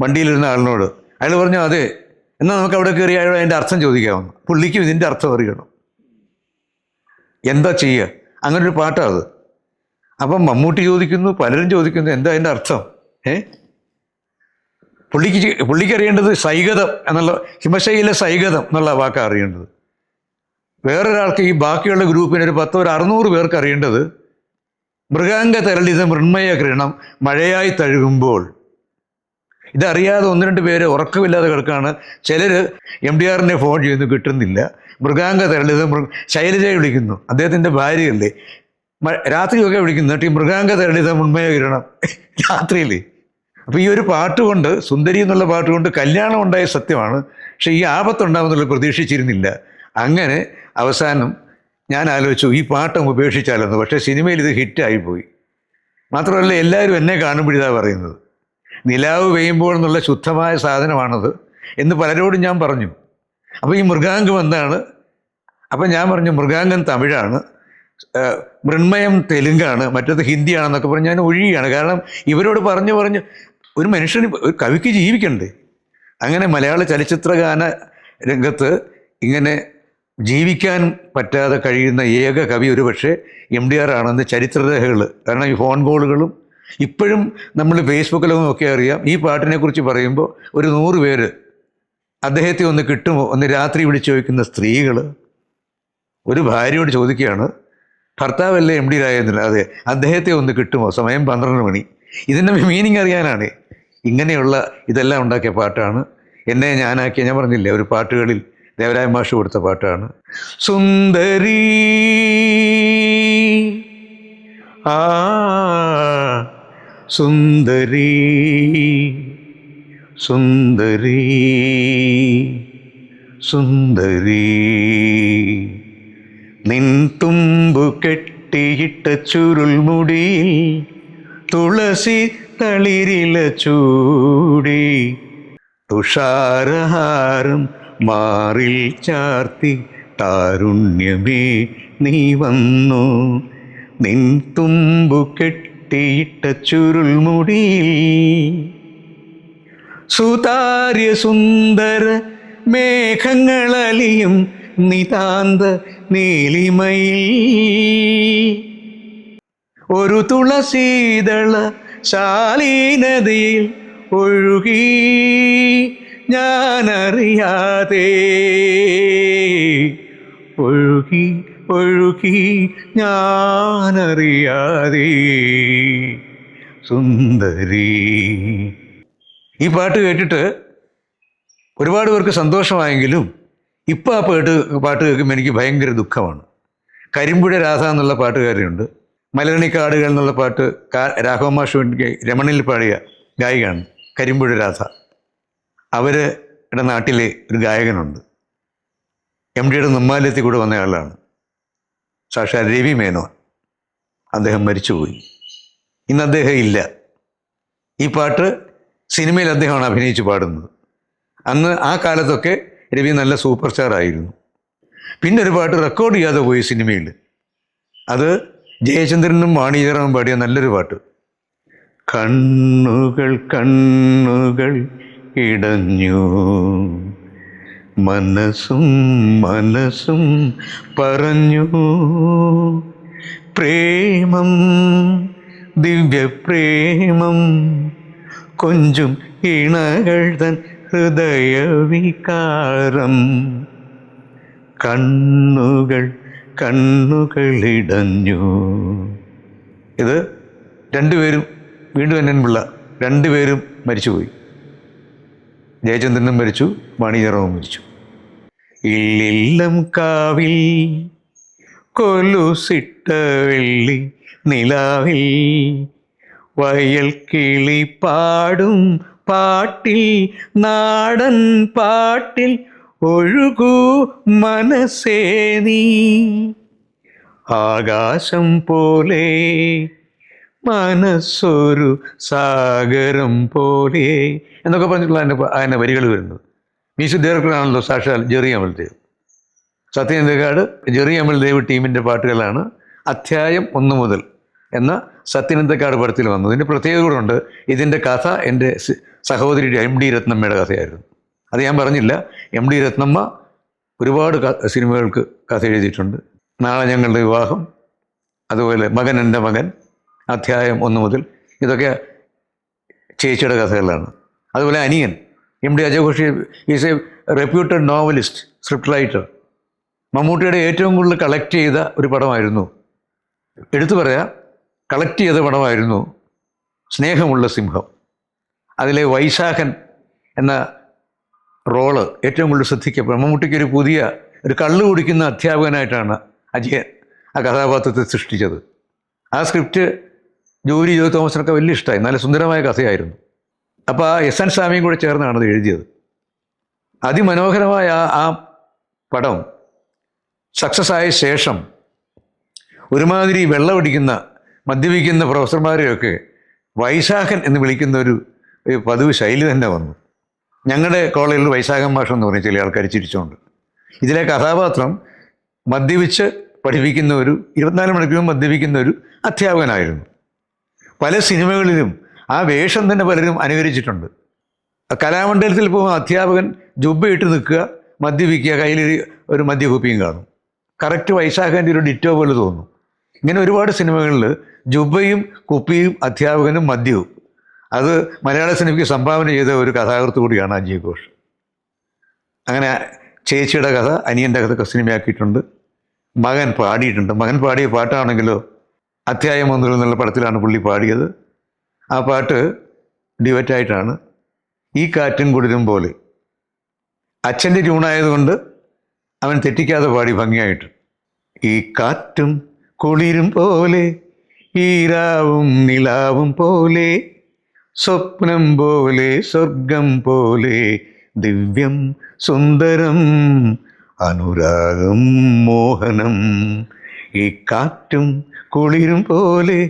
വണ്ടിയിലിരുന്ന ആളിനോട്. അയാൾ പറഞ്ഞു അതെ എന്നാൽ നമുക്ക് അവിടെ കയറി അയാൾ അതിന്റെ അർത്ഥം ചോദിക്കാമെന്ന് പുള്ളിക്കും ഇതിന്റെ അർത്ഥം അറിയണം. എന്താ ചെയ്യുക അങ്ങനൊരു പാട്ടാണ് അത്. അപ്പം മമ്മൂട്ടി ചോദിക്കുന്നു പലരും ചോദിക്കുന്നു എന്താ അതിന്റെ അർത്ഥം? ഏ? പുള്ളിക്ക് പുള്ളിക്ക് അറിയേണ്ടത് സൈഗതം എന്നുള്ള ഹിമശൈല സൈഗതം എന്നുള്ള വാക്കാണ് അറിയേണ്ടത്. വേറൊരാൾക്ക് ഈ ബാക്കിയുള്ള ഗ്രൂപ്പിന് ഒരു പത്തോ ഒരു അറുന്നൂറ് പേർക്ക് അറിയേണ്ടത് മൃഗാംഗ തരളിത മൃണ്മയ കിരണം മഴയായി തഴുകുമ്പോൾ ഇതറിയാതെ ഒന്ന് രണ്ട് പേര് ഉറക്കമില്ലാതെ കിടക്കുകയാണ്. ചിലർ എം ഡി ആറിനെ ഫോൺ ചെയ്യുന്നു കിട്ടുന്നില്ല. മൃഗാംഗ തരളിത മൃഗ ശൈലജയെ വിളിക്കുന്നു. അദ്ദേഹത്തിന്റെ ഭാര്യയല്ലേ. രാത്രിയൊക്കെ വിളിക്കുന്നു. എന്നിട്ട് ഈ മൃഗാംഗ തരളിത മൃണ്മയ കിരണം രാത്രിയിൽ അപ്പോൾ ഈ ഒരു പാട്ട് കൊണ്ട് സുന്ദരി എന്നുള്ള പാട്ട് കൊണ്ട് കല്യാണം ഉണ്ടായ സത്യമാണ്. പക്ഷേ ഈ ആപത്തുണ്ടാവുന്നുള്ള പ്രതീക്ഷിച്ചിരുന്നില്ല. അങ്ങനെ അവസാനം ഞാൻ ആലോചിച്ചു ഈ പാട്ട് ഉപേക്ഷിച്ചാലെന്ന്. പക്ഷേ സിനിമയിൽ ഇത് ഹിറ്റായിപ്പോയി മാത്രമല്ല എല്ലാവരും എന്നെ കാണുമ്പോഴിതാണ് പറയുന്നത്. നിലാവ് പെയ്യുമ്പോൾ എന്നുള്ള ശുദ്ധമായ സാധനമാണത് എന്ന് പലരോടും ഞാൻ പറഞ്ഞു. അപ്പോൾ ഈ മൃഗാംഗം എന്താണ്? അപ്പം ഞാൻ പറഞ്ഞു മൃഗാംഗം തമിഴാണ് മൃണ്മയം തെലുങ്കാണ് മറ്റത് ഹിന്ദിയാണെന്നൊക്കെ പറഞ്ഞ് ഞാൻ ഒഴിയുകയാണ്. കാരണം ഇവരോട് പറഞ്ഞു പറഞ്ഞ് ഒരു മനുഷ്യന് ഒരു കവിക്ക് ജീവിക്കണ്ടേ? അങ്ങനെ മലയാള ചലച്ചിത്ര ഗാന രംഗത്ത് ഇങ്ങനെ ജീവിക്കാൻ പറ്റാതെ കഴിയുന്ന ഏക കവി ഒരു പക്ഷേ എം ഡി ആർ ആണെന്ന് ചരിത്രരേഖകൾ കാരണം ഈ ഫോൺ കോളുകളും ഇപ്പോഴും നമ്മൾ ഫേസ്ബുക്കിലും ഒക്കെ അറിയാം. ഈ പാട്ടിനെ കുറിച്ച് പറയുമ്പോൾ ഒരു നൂറ് പേര് അദ്ദേഹത്തെ ഒന്ന് കിട്ടുമോ? ഒന്ന് രാത്രി വിളിച്ചു ചോദിക്കുന്ന സ്ത്രീകൾ ഒരു ഭാര്യയോട് ചോദിക്കുകയാണ് ഭർത്താവല്ലേ എം ഡി രാജേന്ദ്രൻ? അതെ അദ്ദേഹത്തെ ഒന്ന് കിട്ടുമോ? സമയം പന്ത്രണ്ട് മണി. ഇതിന്റെ മീനിങ് അറിയാനാണ്. ഇങ്ങനെയുള്ള ഇതെല്ലാം ഉണ്ടാക്കിയ പാട്ടാണ്. എന്നെ ഞാനാക്കിയ ഞാൻ പറഞ്ഞില്ലേ ഒരു പാട്ടുകളിൽ ദേവരായ മാഷ് കൊടുത്ത പാട്ടാണ്. സുന്ദരി ആ സുന്ദരി സുന്ദരീ സുന്ദരീ. നിൻ തുമ്പു കെട്ടിയിട്ട ചുരുൾമുടിയിൽ തുളസി തളിരില ചൂടി. തുഷാരഹാരം മാറിൽ ചാർത്തി താരുണ്യമേ നീ വന്നു. നിൻ തുമ്പു കെട്ടിയിട്ട ചുരുൾമുടിയിൽ സുതാര്യ സുന്ദര മേഘങ്ങളലിയും നിതാന്ത നീലിമയിൽ. ഒരു തുളസീതള ശാലീനതയിൽ ഒഴുകി. ഞാനറിയാതെ ഒഴുകി. ഒഴുകി ഞാനറിയാതെ. സുന്ദരി. ഈ പാട്ട് കേട്ടിട്ട് ഒരുപാട് പേർക്ക് സന്തോഷമായെങ്കിലും ഇപ്പം ആ പാട്ട് പാട്ട് കേൾക്കുമ്പോൾ എനിക്ക് ഭയങ്കര ദുഃഖമാണ്. കരിമ്പുഴ രാധ എന്നുള്ള പാട്ടുകാരിയുണ്ട്. മലരണിക്കാടുകൾ എന്നുള്ള പാട്ട് രാഘവ മാഷ് രമണിൽ പാടിയ ഗായികയാണ് കരിമ്പുഴ രാധ. അവരുടെ നാട്ടിലെ ഒരു ഗായകനുണ്ട്. എം ഡിയുടെ നിർമ്മാല്യത്തിൽ കൂടെ വന്ന സാക്ഷാൽ രവി മേനോൻ. അദ്ദേഹം മരിച്ചുപോയി. ഇന്ന് അദ്ദേഹം ഇല്ല. ഈ പാട്ട് സിനിമയിൽ അദ്ദേഹമാണ് അഭിനയിച്ച് പാടുന്നത്. അന്ന് ആ കാലത്തൊക്കെ രവി നല്ല സൂപ്പർ സ്റ്റാർ ആയിരുന്നു. പിന്നെ ഒരു പാട്ട് റെക്കോർഡ് ചെയ്യാതെ പോയി സിനിമയിൽ. അത് ജയചന്ദ്രനും വാണിജ്യറാവും പാടിയ നല്ലൊരു പാട്ട്. കണ്ണുകൾ കണ്ണുകൾ ഇടഞ്ഞു. മനസ്സും മനസ്സും പറഞ്ഞു. പ്രേമം ദിവ്യപ്രേമം കൊഞ്ചും ഇണകൾ തൻ ഹൃദയവികാരം. കണ്ണുകൾ കണ്ണുകളിടഞ്ഞു. ഇത് രണ്ടുപേരും വീണ്ടും എന്നെ പിള്ള രണ്ടുപേരും മരിച്ചുപോയി. ജയചന്ദ്രനും മരിച്ചു മണിയറവും മരിച്ചു. ഇല്ലില്ലം കാവിൽ കൊലുസിട്ട വെള്ളി നിലാവിൽ വയൽ കിളി പാടും പാട്ടിൽ നാടൻ പാട്ടിൽ ഒഴുകൂ മനസ്സേ നീ. ആകാശം പോലെ മനസ്സൊരു സാഗരം പോലെ എന്നൊക്കെ പറഞ്ഞിട്ടുള്ള അതിന്റെ അതിന്റെ വരികൾ വരുന്നത് മ്യൂസിക് ഡയറക്ടറാണല്ലോ സാക്ഷാൽ ജെറി അമൽദേവ് സത്യനന്ദകാട് ജെറി അമൽദേവ് ടീമിന്റെ പാട്ടുകളാണ് അധ്യായം ഒന്ന് മുതൽ എന്ന സത്യനന്ദക്കാട് പടത്തിൽ വന്നത്. ഇതിന്റെ പ്രത്യേകത കൂടെ ഉണ്ട്. ഇതിന്റെ കഥ എന്റെ സഹോദരിയുടെ സഹോദരി എം ഡി രത്നമ്മയുടെ കഥയായിരുന്നു. അത് ഞാൻ പറഞ്ഞില്ല. എം ഡി രത്നമ്മ ഒരുപാട് സിനിമകൾക്ക് കഥ എഴുതിയിട്ടുണ്ട്. നാളെ ഞങ്ങളുടെ വിവാഹം. അതുപോലെ മകൻ എന്റെ മകൻ അധ്യായം ഒന്ന് മുതൽ. ഇതൊക്കെ ചേച്ചിയുടെ കഥകളാണ്. അതുപോലെ അനിയൻ M D അജയഘോഷി is a reputed novelist script writer. മമ്മൂട്ടിയുടെ ഏറ്റവും കൂടുതൽ കളക്ട് ചെയ്ത ഒരു പടമായിരുന്നു. എടുത്തു പറയാം കളക്ട് ചെയ്ത പടമായിരുന്നു സ്നേഹമുള്ള സിംഹം. അതിലെ വൈശാഖൻ എന്ന റോൾ ഏറ്റവും കൂടുതൽ ശ്രദ്ധിക്കപ്പെടും. മമ്മൂട്ടിക്ക് ഒരു പുതിയ ഒരു കള്ളു കുടിക്കുന്ന അധ്യാപകനായിട്ടാണ് അജയൻ ആ കഥാപാത്രത്തെ സൃഷ്ടിച്ചത്. ആ സ്ക്രിപ്റ്റ് ജോലി ജോ തോമസിനൊക്കെ വലിയ ഇഷ്ടമായി. നല്ല സുന്ദരമായ കഥയായിരുന്നു. അപ്പോൾ എസ് എൻ സ്വാമിയും കൂടെ ചേർന്നാണ് അത് എഴുതിയത്. അതിമനോഹരമായ ആ പടം സക്സസ് ആയ ശേഷം ഒരുമാതിരി വെള്ളമടിക്കുന്ന മദ്യപിക്കുന്ന പ്രൊഫസർമാരെയൊക്കെ വൈശാഖൻ എന്ന് വിളിക്കുന്ന ഒരു പതിവ് ശൈലി തന്നെ വന്നു. ഞങ്ങളുടെ കോളേജിൽ വൈശാഖൻ മാഷം എന്ന് പറഞ്ഞ ചില ആൾക്കാർ ചിരിച്ചുകൊണ്ട് ഇതിലെ കഥാപാത്രം മദ്യപിച്ച് പഠിപ്പിക്കുന്ന ഒരു ഇരുപത്തിനാല് മണിക്കൂർ മദ്യപിക്കുന്ന ഒരു അധ്യാപകനായിരുന്നു. പല സിനിമകളിലും ആ വേഷം തന്നെ പലരും അനുകരിച്ചിട്ടുണ്ട്. കലാമണ്ഡലത്തിൽ പോകുന്ന അധ്യാപകൻ ജുബ്ബയിട്ട് നിൽക്കുക മദ്യപിക്കുക കയ്യിൽ ഒരു മദ്യകുപ്പിയും കാണും. കറക്റ്റ് വൈശാഖന്റെ ഒരു ഡിറ്റോ പോലെ തോന്നും. ഇങ്ങനെ ഒരുപാട് സിനിമകളിൽ ജുബയും കുപ്പിയും അധ്യാപകനും മദ്യവും. അത് മലയാള സിനിമയ്ക്ക് സംഭാവന ചെയ്ത ഒരു കഥാകൃത്ത് കൂടിയാണ് അജയ് ഘോഷ്. അങ്ങനെ ചേച്ചിയുടെ കഥ അനിയന്റെ കഥ സിനിമയാക്കിയിട്ടുണ്ട്. മകൻ പാടിയിട്ടുണ്ട്. മകൻ പാടിയ പാട്ടാണെങ്കിലോ അധ്യായം ഒന്നിൽ എന്നുള്ള പടത്തിലാണ് പുള്ളി പാടിയത്. ആ പാട്ട് ഡിവറ്റായിട്ടാണ് ഈ കാറ്റും കുടിലും പോലെ. അച്ഛന്റെ ട്യൂണായതുകൊണ്ട് അവൻ തെറ്റിക്കാതെ പാടി ഭംഗിയായിട്ട്. ഈ കാറ്റും കുളിരും പോലെ ഈരാവും നിലാവും പോലെ സ്വപ്നം പോലെ സ്വർഗം പോലെ ദിവ്യം സുന്ദരം അനുരാഗം മോഹനം. ഈ കാറ്റും കുളിരും പോലെ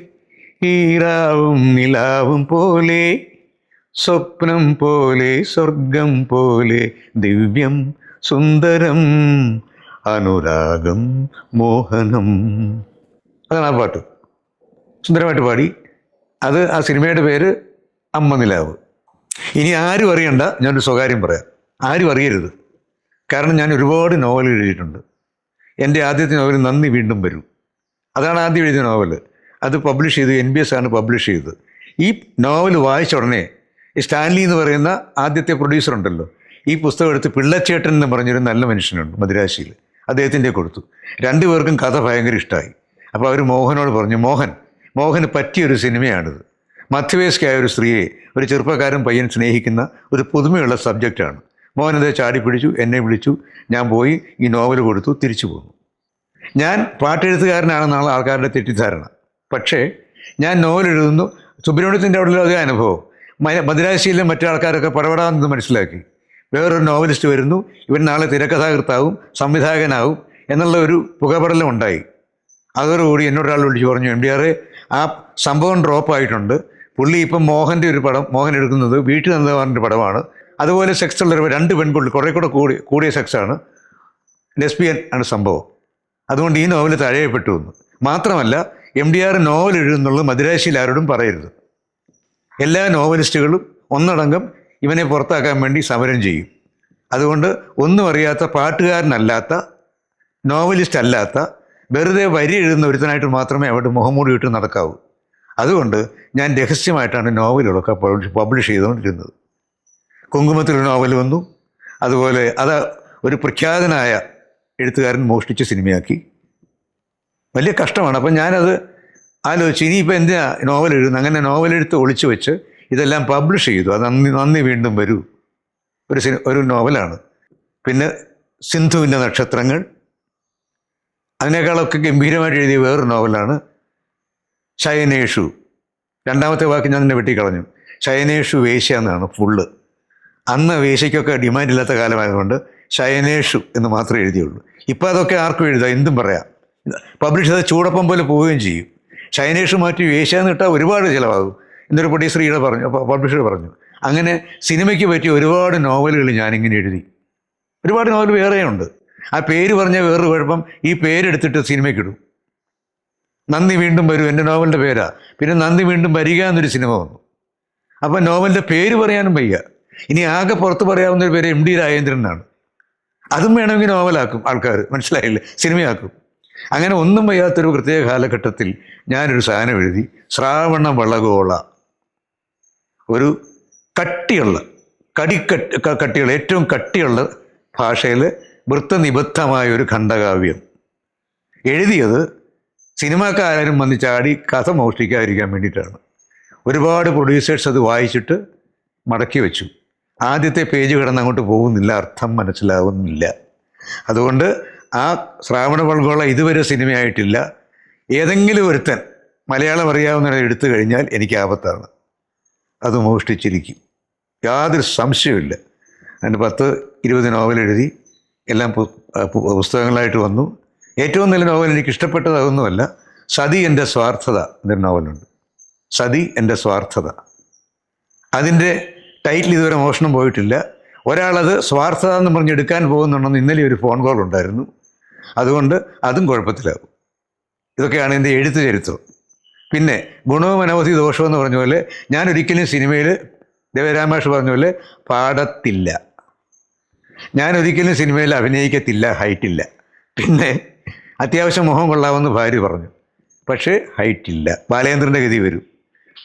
ഈരാവും നിലാവും പോലെ സ്വപ്നം പോലെ സ്വർഗം പോലെ ദിവ്യം സുന്ദരം അനുരാഗം മോഹനം. അതാണ് ആ പാട്ട്. സുന്ദരമായിട്ട് പാടി. അത് ആ സിനിമയുടെ പേര് അമ്മ നിലാവ്. ഇനി ആരും അറിയണ്ട ഞാനൊരു സ്വകാര്യം പറയാം. ആരും അറിയരുത്. കാരണം ഞാൻ ഒരുപാട് നോവൽ എഴുതിയിട്ടുണ്ട്. എന്റെ ആദ്യത്തെ നോവൽ നന്ദി വീണ്ടും വരും. അതാണ് ആദ്യം എഴുതിയ നോവൽ അത് പബ്ലിഷ് ചെയ്തു എൻ ബി എസ് ആണ് പബ്ലിഷ് ചെയ്തത്. ഈ നോവൽ വായിച്ച ഉടനെ സ്റ്റാൻലി എന്ന് പറയുന്ന ആദ്യത്തെ പ്രൊഡ്യൂസർ ഉണ്ടല്ലോ ഈ പുസ്തകം എടുത്ത് പിള്ളച്ചേട്ടൻ എന്ന് പറഞ്ഞൊരു നല്ല മനുഷ്യനുണ്ട് മദ്രാശിയിൽ അദ്ദേഹത്തിന്റെ കൊടുത്തു. രണ്ടുപേർക്കും കഥ ഭയങ്കര ഇഷ്ടമായി അപ്പോൾ അവർ മോഹനോട് പറഞ്ഞു മോഹൻ മോഹന് പറ്റിയൊരു സിനിമയാണിത്. മധ്യവയസ്കയായ ഒരു സ്ത്രീയെ ഒരു ചെറുപ്പക്കാരൻ പയ്യൻ സ്നേഹിക്കുന്ന ഒരു പുതുമയുള്ള സബ്ജക്റ്റാണ് മോഹനതെ ചാടി പിടിച്ചു എന്നെ വിളിച്ചു ഞാൻ പോയി ഈ നോവൽ കൊടുത്തു തിരിച്ചു പോന്നു. ഞാൻ പാട്ടെഴുത്തുകാരനാണെന്നാണ് ആൾക്കാരുടെ തെറ്റിദ്ധാരണ. പക്ഷേ ഞാൻ നോവലെഴുതുന്നു. സുബ്രഹ്മണ്യത്തിന്റെ അവിടെ അതേ അനുഭവം. മദ്രാശിയിലെ മറ്റു ആൾക്കാരൊക്കെ പടപടാന്ന് മനസ്സിലാക്കി. വേറൊരു നോവലിസ്റ്റ് വരുന്നു. ഇവൻ നാളെ തിരക്കഥാകൃത്താവും സംവിധായകനാവും എന്നുള്ള ഒരു പുകപടലം ഉണ്ടായി. അതോടുകൂടി എന്നോട് ഒരാൾ വിളിച്ചു പറഞ്ഞു എം ഡി ആറെ ആ സംഭവം ഡ്രോപ്പ് ആയിട്ടുണ്ട്. പുള്ളി ഇപ്പം മോഹന്റെ ഒരു പടം മോഹൻ എടുക്കുന്നത് വീട്ടിൽ നന്ദകുമാറിന്റെ പടമാണ്. അതുപോലെ സെക്സ് ഉള്ള രണ്ട് പെൺകുട്ടി കുറേ കൂടെ കൂടി കൂടിയ സെക്സാണ് ലെസ്ബിയൻ ആണ് സംഭവം. അതുകൊണ്ട് ഈ നോവൽ തഴയപ്പെട്ടു എന്ന്. മാത്രമല്ല എം ഡി ആർ നോവൽ എഴുതുന്നുള്ളത് മദിരാശിയിൽ ആരോടും പറയരുത്. എല്ലാ നോവലിസ്റ്റുകളും ഒന്നടങ്കം ഇവനെ പുറത്താക്കാൻ വേണ്ടി സമരം ചെയ്യും. അതുകൊണ്ട് ഒന്നും അറിയാത്ത പാട്ടുകാരനല്ലാത്ത നോവലിസ്റ്റ് അല്ലാത്ത വെറുതെ വരി എഴുതുന്ന ഒരുത്തനായിട്ട് മാത്രമേ അവിടെ മുഖംമൂടി ഇട്ട് നടക്കാവൂ. അതുകൊണ്ട് ഞാൻ രഹസ്യമായിട്ടാണ് നോവലുകളൊക്കെ പബ്ലിഷ് പബ്ലിഷ് ചെയ്തുകൊണ്ടിരുന്നത്. കുങ്കുമത്തിൽ നോവൽ വന്നു. അതുപോലെ അത് ഒരു പ്രഖ്യാതനായ എഴുത്തുകാരൻ മോഷ്ടിച്ച് സിനിമയാക്കി. വലിയ കഷ്ടമാണ്. അപ്പം ഞാനത് ആലോചിച്ച് ഇനിയിപ്പോൾ എന്തിനാ നോവൽ എഴുതുന്നത് അങ്ങനെ നോവൽ എഴുത്ത് ഒളിച്ചു വെച്ച് ഇതെല്ലാം പബ്ലിഷ് ചെയ്തു. അത് നന്ദി നന്ദി വീണ്ടും വരൂ. ഒരു സിനി ഒരു നോവലാണ്. പിന്നെ സിന്ധുവിന്റെ നക്ഷത്രങ്ങൾ. അതിനേക്കാളൊക്കെ ഗംഭീരമായിട്ട് എഴുതിയ വേറൊരു നോവലാണ് ശയനേഷു. രണ്ടാമത്തെ വാക്ക് ഞാൻ തന്നെ വെട്ടിക്കളഞ്ഞു. ശയനേഷു വേശ്യ എന്നാണ് ഫുള്ള്. അന്ന് വേശ്യയ്ക്കൊക്കെ ഡിമാൻഡ് ഇല്ലാത്ത കാലമായതുകൊണ്ട് ശയനേഷു എന്ന് മാത്രമേ എഴുതിയുള്ളൂ. ഇപ്പോൾ അതൊക്കെ ആർക്കും എഴുതാം? എന്തും പറയാം. പബ്ലിഷ് ചെയ്ത ചൂടപ്പം പോലെ പോവുകയും ചെയ്യും. ചൈനീഷ് മാറ്റി ഏഷ്യാന്ന് ഇട്ടാൽ ഒരുപാട് ചിലവാകും. എന്നൊരു പ്രൊഡ്യൂസറിയുടെ പറഞ്ഞു പബ്ലിഷർ പറഞ്ഞു. അങ്ങനെ സിനിമയ്ക്ക് പറ്റിയ ഒരുപാട് നോവലുകൾ ഞാനിങ്ങനെ എഴുതി. ഒരുപാട് നോവൽ വേറെയുണ്ട്. ആ പേര് പറഞ്ഞ വേറൊരു കുഴപ്പം. ഈ പേരെടുത്തിട്ട് സിനിമയ്ക്കിടും നന്ദി വീണ്ടും വരും. എന്റെ നോവലിന്റെ പേരാ. പിന്നെ നന്ദി വീണ്ടും വരിക എന്നൊരു സിനിമ വന്നു. അപ്പം നോവലിന്റെ പേര് പറയാനും വയ്യ. ഇനി ആകെ പുറത്ത് പറയാവുന്ന ഒരു പേര് എം ഡി രാജേന്ദ്രനാണ് അതും വേണമെങ്കിൽ നോവലാക്കും ആൾക്കാർ. മനസ്സിലായില്ലേ? സിനിമയാക്കും. അങ്ങനെ ഒന്നും വയ്യാത്തൊരു പ്രത്യേക കാലഘട്ടത്തിൽ ഞാനൊരു സാധനം എഴുതി. ശ്രാവണ വളകോള ഒരു കട്ടിയുള്ള കടിക്കട്ട് കട്ടിയുള്ള ഏറ്റവും കട്ടിയുള്ള ഭാഷയിൽ വൃത്തനിബദ്ധമായ ഒരു ഖണ്ഡകാവ്യം. എഴുതിയത് സിനിമാക്കാരും വന്ന് ചാടി കഥ മോഷ്ടിക്കാതിരിക്കാൻ വേണ്ടിയിട്ടാണ്. ഒരുപാട് പ്രൊഡ്യൂസേഴ്സ് അത് വായിച്ചിട്ട് മടക്കി വെച്ചു. ആദ്യത്തെ പേജ് കിടന്ന് അങ്ങോട്ട് പോകുന്നില്ല അർത്ഥം മനസ്സിലാവുന്നില്ല. അതുകൊണ്ട് ആ ശ്രാവണ പൾഗോള ഇതുവരെ സിനിമയായിട്ടില്ല. ഏതെങ്കിലും ഒരുത്തൻ മലയാളം അറിയാവുന്ന എടുത്തു കഴിഞ്ഞാൽ എനിക്ക് ആപത്താണ്. അത് മോഷ്ടിച്ചിരിക്കും. യാതൊരു സംശയമില്ല അതിന് പത്ത് ഇരുപത് നോവൽ എഴുതി എല്ലാം പുസ്തകങ്ങളായിട്ട് വന്നു. ഏറ്റവും നല്ല നോവൽ എനിക്ക് ഇഷ്ടപ്പെട്ടത് അതൊന്നുമല്ല. സതി എന്റെ സ്വാർത്ഥത എന്നൊരു നോവലുണ്ട്. സതി എന്റെ സ്വാർത്ഥത. അതിന്റെ ടൈറ്റിൽ ഇതുവരെ മോഷണം പോയിട്ടില്ല. ഒരാളത് സ്വാർത്ഥത എന്ന് പറഞ്ഞ് എടുക്കാൻ പോകുന്നുണ്ടെന്ന് ഇന്നലെ ഒരു ഫോൺ കോൾ ഉണ്ടായിരുന്നു. അതുകൊണ്ട് അതും കുഴപ്പത്തിലാകും. ഇതൊക്കെയാണ് എന്റെ എഴുത്ത് ചരിത്രം. പിന്നെ ഗുണവും അനവധി ദോഷവും എന്ന് പറഞ്ഞ പോലെ ഞാൻ ഒരിക്കലും സിനിമയിൽ ദേവരാമേഷ് പറഞ്ഞ പോലെ പാടത്തില്ല. ഞാൻ ഒരിക്കലും സിനിമയിൽ അഭിനയിക്കത്തില്ല ഹൈറ്റില്ല. പിന്നെ അത്യാവശ്യം മുഖം കൊള്ളാമെന്ന് ഭാര്യ പറഞ്ഞു. പക്ഷേ ഹൈറ്റില്ല. ബാലേന്ദ്രന്റെ ഗതി വരും.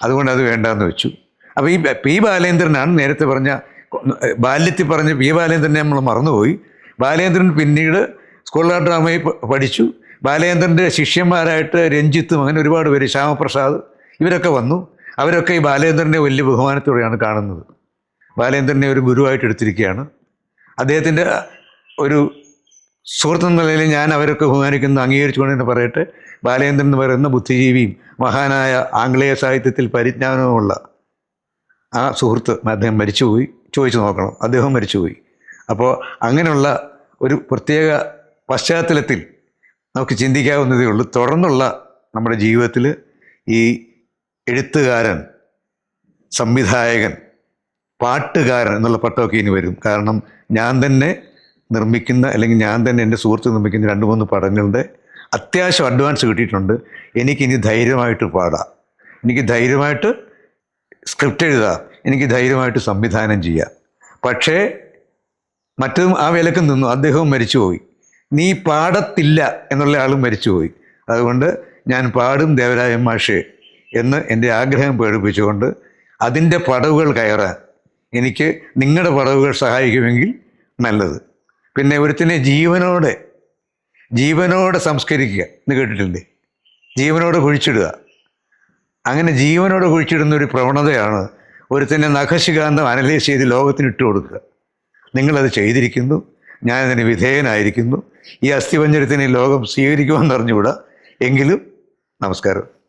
അതുകൊണ്ട് അത് വേണ്ടാന്ന് വെച്ചു. അപ്പോൾ ഈ പി ബാലേന്ദ്രനാണ് നേരത്തെ പറഞ്ഞ ബാല്യത്തിൽ പറഞ്ഞ പി ബാലേന്ദ്രനെ നമ്മൾ മറന്നുപോയി. ബാലേന്ദ്രൻ പിന്നീട് സ്കൂൾ അമ്മയെ പഠിച്ചു. ബാലേന്ദ്രന്റെ ശിഷ്യന്മാരായിട്ട് രഞ്ജിത്തും അങ്ങനെ ഒരുപാട് പേര് ശ്യാമപ്രസാദ് ഇവരൊക്കെ വന്നു. അവരൊക്കെ ഈ ബാലേന്ദ്രനെ വലിയ ബഹുമാനത്തോടെയാണ് കാണുന്നത്. ബാലേന്ദ്രനെ ഒരു ഗുരുവായിട്ട് എടുത്തിരിക്കുകയാണ്. അദ്ദേഹത്തിന്റെ ഒരു സുഹൃത്ത് എന്ന നിലയിൽ ഞാൻ അവരൊക്കെ ബഹുമാനിക്കുന്നു അംഗീകരിച്ചുകൊണ്ട് തന്നെ പറയട്ടെ. ബാലേന്ദ്രൻ എന്ന് പറയുന്ന ബുദ്ധിജീവിയും മഹാനായ ആംഗ്ലേയ സാഹിത്യത്തിൽ പരിജ്ഞാനവുമുള്ള ആ സുഹൃത്ത് അദ്ദേഹം മരിച്ചുപോയി. ചോദിച്ചു നോക്കണം. അദ്ദേഹം മരിച്ചുപോയി. അപ്പോൾ അങ്ങനെയുള്ള ഒരു പ്രത്യേക പശ്ചാത്തലത്തിൽ നമുക്ക് ചിന്തിക്കാവുന്നതേ ഉള്ളൂ. തുടർന്നുള്ള നമ്മുടെ ജീവിതത്തിൽ ഈ എഴുത്തുകാരൻ സംവിധായകൻ പാട്ടുകാരൻ എന്നുള്ള പട്ടമൊക്കെ ഇനി വരും. കാരണം ഞാൻ തന്നെ നിർമ്മിക്കുന്ന അല്ലെങ്കിൽ ഞാൻ തന്നെ എന്റെ സുഹൃത്ത് നിർമ്മിക്കുന്ന രണ്ട് മൂന്ന് പടങ്ങളുടെ അത്യാവശ്യം അഡ്വാൻസ് കിട്ടിയിട്ടുണ്ട്. എനിക്കിനി ധൈര്യമായിട്ട് പാടാം. എനിക്ക് ധൈര്യമായിട്ട് സ്ക്രിപ്റ്റ് എഴുതാം. എനിക്ക് ധൈര്യമായിട്ട് സംവിധാനം ചെയ്യാം. പക്ഷേ മറ്റതും ആ വിലക്ക് നിന്നു. അദ്ദേഹവും മരിച്ചുപോയി. നീ പാടത്തില്ല എന്നുള്ള ആളും മരിച്ചുപോയി. അതുകൊണ്ട് ഞാൻ പാടും ദേവരായ മാഷേ എന്ന് എന്റെ ആഗ്രഹം പേടിപ്പിച്ചുകൊണ്ട് അതിന്റെ പടവുകൾ കയറാൻ എനിക്ക് നിങ്ങളുടെ പടവുകൾ സഹായിക്കുമെങ്കിൽ നല്ലത്. പിന്നെ ഒരുത്തിനെ ജീവനോടെ ജീവനോടെ സംസ്കരിക്കുക. എന്ന് കേട്ടിട്ടില്ലേ? ജീവനോടെ കുഴിച്ചിടുക. അങ്ങനെ ജീവനോടെ കുഴിച്ചിടുന്ന ഒരു പ്രവണതയാണ് ഒരുത്തിനെ നഖശികാന്തം അനലൈസ് ചെയ്ത് ലോകത്തിന് ഇട്ട് കൊടുക്കുക നിങ്ങളത് ചെയ്തിരിക്കുന്നു. ഞാനതിന് വിധേയനായിരിക്കുന്നു. ഈ അസ്ഥിപഞ്ജരത്തിനെ ലോകം സ്വീകരിക്കുമെന്ന് അറിഞ്ഞുകൂടാ? എങ്കിലും നമസ്കാരം.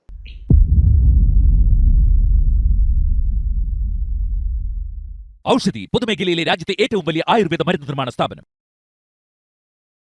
ഔഷധി പൊതുമേഖലയിലെ രാജ്യത്തെ ഏറ്റവും വലിയ ആയുർവേദ മരുന്ന് നിർമ്മാണ സ്ഥാപനം.